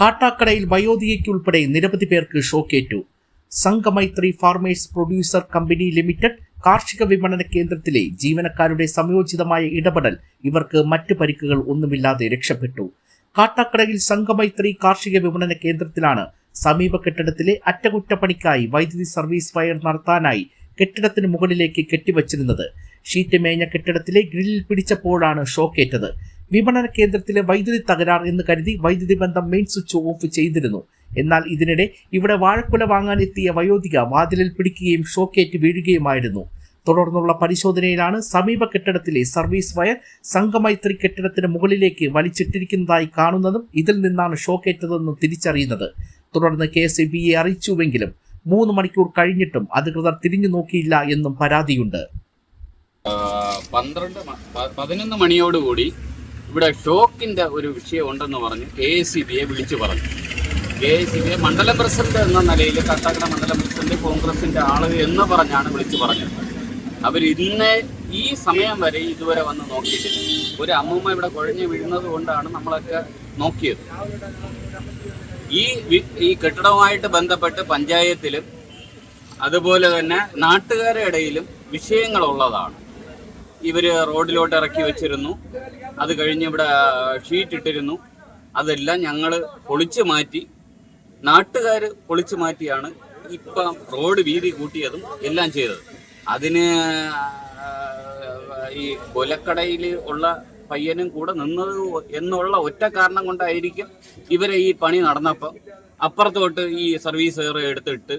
കാട്ടാക്കടയിൽ വയോധികയ്ക്കുൾപ്പെടെ നിരവധി പേർക്ക് ഷോക്കേറ്റു. Sanghamaithri farmers producer company limited കാർഷിക വിപണന കേന്ദ്രത്തിലെ ജീവനക്കാരുടെ സംയോജിതമായ ഇടപെടൽ ഇവർക്ക് മറ്റു പരിക്കുകൾ ഒന്നുമില്ലാതെ രക്ഷപ്പെട്ടു. കാട്ടാക്കടയിൽ സംഘമൈത്രി കാർഷിക വിപണന കേന്ദ്രത്തിലാണ് സമീപ കെട്ടിടത്തിലെ അറ്റകുറ്റപ്പണിക്കായി വൈദ്യുതി സർവീസ് വയർ നടത്താനായി കെട്ടിടത്തിന് മുകളിലേക്ക് കെട്ടിവച്ചിരുന്നത്. ഷീറ്റ് മേഞ്ഞ കെട്ടിടത്തിലെ ഗ്രില്ലിൽ പിടിച്ചപ്പോഴാണ് ഷോക്കേറ്റത്. വിപണന കേന്ദ്രത്തിലെ വൈദ്യുതി തകരാർ എന്ന് കരുതി വൈദ്യുതി ബന്ധം മെയിൻ സ്വിച്ച് ഓഫ് ചെയ്തിരുന്നു. എന്നാൽ ഇതിനിടെ ഇവിടെ വാഴക്കുല വാങ്ങാൻ എത്തിയ വയോധിക വാതിലിൽ പിടിക്കുകയും ഷോക്കേറ്റ് വീഴുകയുമായിരുന്നു. തുടർന്നുള്ള പരിശോധനയിലാണ് സമീപ കെട്ടിടത്തിലെ സർവീസ് വയർ സംഘമൈത്രി കെട്ടിടത്തിന് മുകളിലേക്ക് വലിച്ചിട്ടിരിക്കുന്നതായി കാണുന്നതും ഇതിൽ നിന്നാണ് ഷോക്കേറ്റതെന്നും തിരിച്ചറിയുന്നത്. തുടർന്ന് കെ എസ് ബിയെ അറിയിച്ചുവെങ്കിലും മൂന്ന് മണിക്കൂർ കഴിഞ്ഞിട്ടും അധികൃതർ തിരിഞ്ഞു നോക്കിയില്ല എന്നും പരാതിയുണ്ട്. പന്ത്രണ്ട് പതിനൊന്ന് മണിയോടുകൂടി ഇവിടെ ഷോക്കിന്റെ ഒരു വിഷയം ഉണ്ടെന്ന് പറഞ്ഞ് എസ് സി ബിയെ വിളിച്ചു പറഞ്ഞു. എസ് സി ബിയെ മണ്ഡലം പ്രസിഡന്റ് എന്ന നിലയിൽ കട്ടാക്കട മണ്ഡലം പ്രസിഡന്റ് കോൺഗ്രസിന്റെ ആൾ എന്ന് പറഞ്ഞാണ് വിളിച്ചു പറഞ്ഞത്. അവർ ഇന്ന് ഈ സമയം വരെ ഇതുവരെ വന്ന് നോക്കിയിട്ടില്ല. ഒരു അമ്മൂമ്മ ഇവിടെ കുഴഞ്ഞു വീഴുന്നത് കൊണ്ടാണ് നമ്മളൊക്കെ നോക്കിയത്. ഈ ഈ കെട്ടിടവുമായിട്ട് ബന്ധപ്പെട്ട് പഞ്ചായത്തിലും അതുപോലെ തന്നെ നാട്ടുകാരുടെ ഇടയിലും വിഷയങ്ങളുള്ളതാണ്. ഇവർ റോഡിലോട്ട് ഇറക്കി വെച്ചിരുന്നു. അത് കഴിഞ്ഞ് ഇവിടെ ഷീറ്റ് ഇട്ടിരുന്നു. അതെല്ലാം ഞങ്ങൾ പൊളിച്ചു മാറ്റി നാട്ടുകാർ പൊളിച്ചു മാറ്റിയാണ് ഇപ്പം റോഡ് വീതി കൂട്ടിയതും എല്ലാം ചെയ്തത്. അതിന് ഈ കൊലക്കടയിൽ ഉള്ള പയ്യനും കൂടെ നിന്നത് എന്നുള്ള ഒറ്റ കാരണം കൊണ്ടായിരിക്കും ഇവരെ ഈ പണി നടന്നപ്പോൾ അപ്പുറത്തോട്ട് ഈ സർവീസ് എടുത്തിട്ട്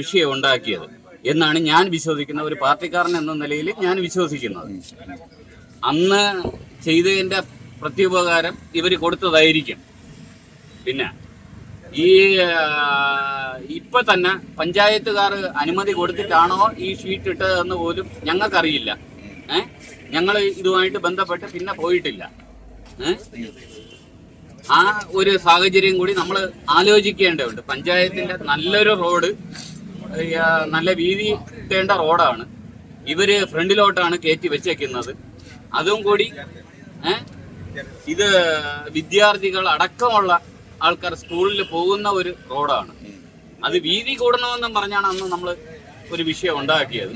വിഷയം ഉണ്ടാക്കിയത്. എന്നാണ് ഞാൻ വിശ്വസിക്കുന്ന ഒരു പാർട്ടിക്കാരൻ എന്ന നിലയിൽ ഞാൻ വിശ്വസിക്കുന്നത്. അന്ന് ചെയ്തതിന്റെ പ്രത്യുപകാരം ഇവർ കൊടുത്തതായിരിക്കും. പിന്നെ ഈ ഇപ്പൊ തന്നെ പഞ്ചായത്തുകാർ അനുമതി കൊടുത്തിട്ടാണോ ഈ ഷീറ്റ് ഇട്ടതെന്ന് പോലും ഞങ്ങൾക്കറിയില്ല. ഏ? ഞങ്ങൾ ഇതുമായിട്ട് ബന്ധപ്പെട്ട് പിന്നെ പോയിട്ടില്ല. ആ ഒരു സാഹചര്യം കൂടി നമ്മൾ ആലോചിക്കേണ്ടതുണ്ട്. പഞ്ചായത്തിന്റെ നല്ലൊരു റോഡ് നല്ല വീതി കിട്ടേണ്ട റോഡാണ്. ഇവർ ഫ്രണ്ടിലോട്ടാണ് കയറ്റി വെച്ചേക്കുന്നത്. അതും കൂടി ഇത് വിദ്യാർത്ഥികൾ അടക്കമുള്ള ആൾക്കാർ സ്കൂളിൽ പോകുന്ന ഒരു റോഡാണ്. അത് വീതി കൂടണമെന്നും പറഞ്ഞാണ് അന്ന് നമ്മൾ ഒരു വിഷയം ഉണ്ടാക്കിയത്.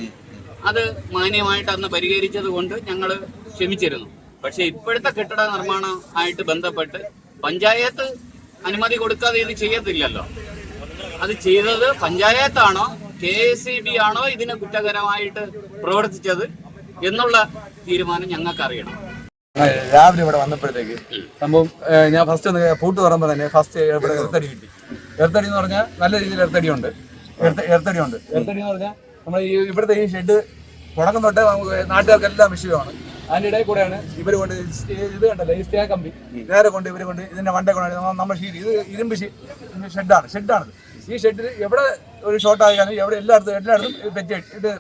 അത് മാന്യമായിട്ട് അന്ന് പരിഹരിച്ചത് കൊണ്ട് ഞങ്ങൾ ക്ഷമിച്ചിരുന്നു. പക്ഷെ ഇപ്പോഴത്തെ കെട്ടിട നിർമ്മാണം ആയിട്ട് ബന്ധപ്പെട്ട് പഞ്ചായത്ത് അനുമതി കൊടുക്കാതെ ഇത് ചെയ്യത്തില്ലല്ലോ. അത് ചെയ്തത് പഞ്ചായത്താണോ കെ എസ് ഇ ബി ആണോ ഇതിനെ കുറ്റകരമായിട്ട് പ്രവർത്തിച്ചത് എന്നുള്ള തീരുമാനം ഞങ്ങൾക്ക് അറിയണം രാവിലെ ഇവിടെ വന്നപ്പോഴത്തേക്ക് സംഭവം ഞാൻ ഫസ്റ്റ് ഒന്ന് പൂട്ട് തുറമ്പോൾ തന്നെ ഫസ്റ്റ് ഇവിടെ എർത്തടി കിട്ടി. എർത്തടി എന്ന് പറഞ്ഞാൽ നല്ല രീതിയിൽ എർത്തടി ഉണ്ട്. എർത്തടി ഉണ്ട്. എർത്തടി എന്ന് പറഞ്ഞാൽ നമ്മൾ ഈ ഇവിടുത്തെ ഈ ഷെഡ് തുടക്കം തൊട്ട് നാട്ടുകാർക്കെല്ലാം വിഷയമാണ്. അതിന്റെ ഇടയിൽ കൂടെയാണ് ഇവർ കൊണ്ട് ഇത് കണ്ടല്ലോ ഈ സ്റ്റേ കമ്പി? നേരെ കൊണ്ട് ഇവർ കൊണ്ട് ഇതിന്റെ വണ്ടേ കൊണ്ട് നമ്മൾ ഷീറ്റ് ഇത് ഇരുമ്പ് ഷെഡാണ് ഷെഡാണ് ഈ ഷെഡിൽ എവിടെ ഒരു ഷോർട്ട് ആയാലും എവിടെ എല്ലായിടത്തും എല്ലായിടത്തും ബെറ്റ് ഇത്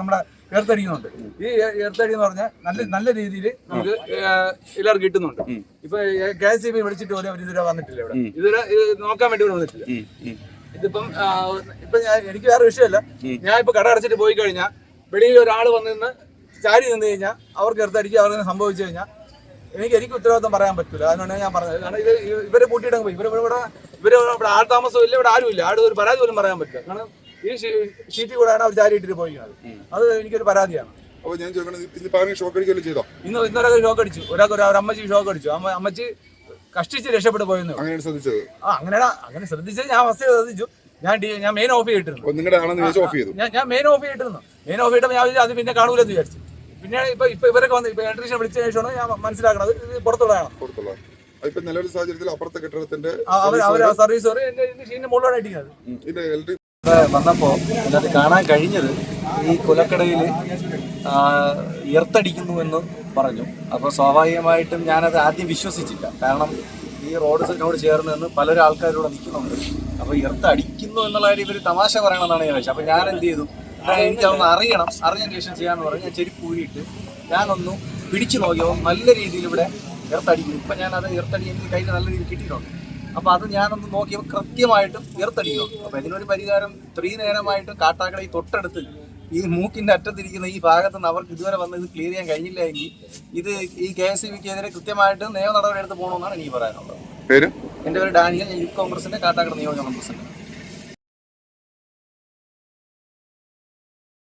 നമ്മുടെ എർത്തടിക്കുന്നുണ്ട് ഈ എർത്തടി എന്ന് പറഞ്ഞാൽ നല്ല നല്ല രീതിയിൽ നമുക്ക് എല്ലാവർക്കും കിട്ടുന്നുണ്ട്. ഇപ്പൊ കെ എസ് സി ബി വിളിച്ചിട്ട് പോലും അവർ ഇതുവരെ വന്നിട്ടില്ല ഇവിടെ. ഇതുവരെ ഇത് നോക്കാൻ വേണ്ടി ഇവിടെ വന്നിട്ടില്ല. ഇതിപ്പം ഇപ്പൊ ഞാൻ എനിക്ക് വേറെ വിഷയമല്ല. ഞാൻ ഇപ്പൊ കട അടച്ചിട്ട് പോയി കഴിഞ്ഞാൽ വെളിയിൽ ഒരാൾ വന്ന് നിന്ന് ചാരി നിന്ന് കഴിഞ്ഞാൽ അവർക്ക് എർത്തടിക്കുക അവർക്ക് സംഭവിച്ചു കഴിഞ്ഞാൽ എനിക്ക് എനിക്ക് ഉത്തരവാദിത്വം പറയാൻ പറ്റില്ല അതുകൊണ്ടാണ് ഞാൻ പറഞ്ഞത്. കാരണം ഇത് ഇവരെ പൂട്ടിയിട്ടങ്ങ് പോയി. ഇവരെ ഇവിടെ ഇവർ ഇവിടെ ആൾ താമസം ഇല്ല ഇവിടെ ആരും ഇല്ല ആരും ഒരു പരാതി പോലും പറയാൻ പറ്റില്ല. കാരണം ഈ ഷീറ്റിൽ കൂടെയാണ് അവർ ചാരി ഇട്ടിട്ട് പോയിരിക്കുന്നത് അത് എനിക്കൊരു പരാതിയാണ്. അപ്പോൾ ഞാൻ ചോദിക്കണത് ഷോക്ക് അടിക്കുകയല്ലേ ചെയ്തോ? ഇന്ന് ഇന്നൊരാൾക്ക് ഷോക്ക് അടിച്ചു. ഒരാൾക്ക് ഒരു അമ്മച്ചി ഷോക്ക് അടിച്ചു. അമ്മ അമ്മച്ചി കഷ്ടിച്ച് രക്ഷപ്പെട്ടു പോയെന്ന് അങ്ങനെയാണ് ശ്രദ്ധിച്ചത്. ആ അങ്ങനെയാണ് അങ്ങനെ ശ്രദ്ധിച്ചത് ഞാൻ ഫസ്റ്റ് ശ്രദ്ധിച്ചു. ഞാൻ ഞാൻ മെയിൻ ഓഫ് ചെയ്തിട്ടുണ്ട് നിങ്ങളുടെ ഓഫ് ചെയ്തു. ഞാൻ ഞാൻ മെയിൻ ഓഫ് ചെയ്തിട്ടിരുന്നു. മെയിൻ ഓഫ് ചെയ്തപ്പോൾ ഞാൻ വിചാരിച്ചു അത് പിന്നെ കാണൂലെന്ന് വിചാരിച്ചു. പിന്നെ ഇപ്പൊ ഇപ്പൊ ഇവരൊക്കെ വന്ന് ഇപ്പൊ ഇലക്ട്രീഷ്യൻ വിളിച്ച ശേഷമാണ് ഞാൻ മനസ്സിലാക്കണത് ഇത് പുറത്തുള്ളതാണ്. പുറത്തുള്ള അതിപ്പോ നിലവിലെ സാഹചര്യത്തിൽ അപ്പുറത്തെ കെട്ടിടത്തിന്റെ സർവീസ് വന്നപ്പോ അതിനകത്ത് കാണാൻ കഴിഞ്ഞത് ഈ കുലക്കടയിൽ എർത്തടിക്കുന്നു എന്ന് പറഞ്ഞു. അപ്പോൾ സ്വാഭാവികമായിട്ടും ഞാനത് ആദ്യം വിശ്വസിച്ചില്ല. കാരണം ഈ റോഡ് റോഡിനോട് ചേർന്ന് നിന്ന് പലരും ആൾക്കാരിവിടെ നിൽക്കുന്നുണ്ട്. അപ്പോൾ എർത്തടിക്കുന്നു എന്നുള്ള കാര്യം ഇവർ തമാശ പറയണമെന്നാണ് ഞാൻ വെച്ചത് അപ്പോൾ ഞാൻ എന്ത് ചെയ്തു എനിക്ക് എനിക്കതൊന്ന് അറിയണം. അറിഞ്ഞതിന് ശേഷം ചെയ്യാമെന്ന് പറഞ്ഞ്. ഞാൻ ചെരുപ്പ് ഊരിയിട്ട് ഞാനൊന്ന് പിടിച്ചു നോക്കിയപ്പോൾ നല്ല രീതിയിൽ ഇവിടെ എർത്തടിക്കുന്നു ഇപ്പം ഞാൻ അത് ഈർത്തടി എനിക്ക് കയ്യിൽ നല്ല രീതിയിൽ കിട്ടിയിട്ടുണ്ട്. അപ്പോൾ അത് ഞാനൊന്ന് നോക്കിയപ്പോൾ കൃത്യമായിട്ടും ഉയർത്തടിക്കണം അപ്പോൾ ഇതിനൊരു പരിഹാരം ഇത്രയും നേരമായിട്ട് കാട്ടാക്കട ഈ തൊട്ടടുത്ത് ഈ മൂക്കിന്റെ അറ്റത്തിരിക്കുന്ന ഈ ഭാഗത്ത് നിന്ന് അവർക്ക് ഇതുവരെ വന്ന് ഇത് ക്ലിയർ ചെയ്യാൻ കഴിഞ്ഞില്ല എങ്കിൽ ഇത് ഈ കെ എസ് ബിക്ക് ബിക്കെതിരെ കൃത്യമായിട്ട് നിയമ നടപടി എടുത്ത് പോകണമെന്നാണ് എനിക്ക് പറയാനുള്ളത്. പേര്? എന്റെ പേര് ഡാനിയൽ. യൂത്ത് കോൺഗ്രസിന്റെ കാട്ടാക്കട നിയോജക പ്രസിഡന്റ്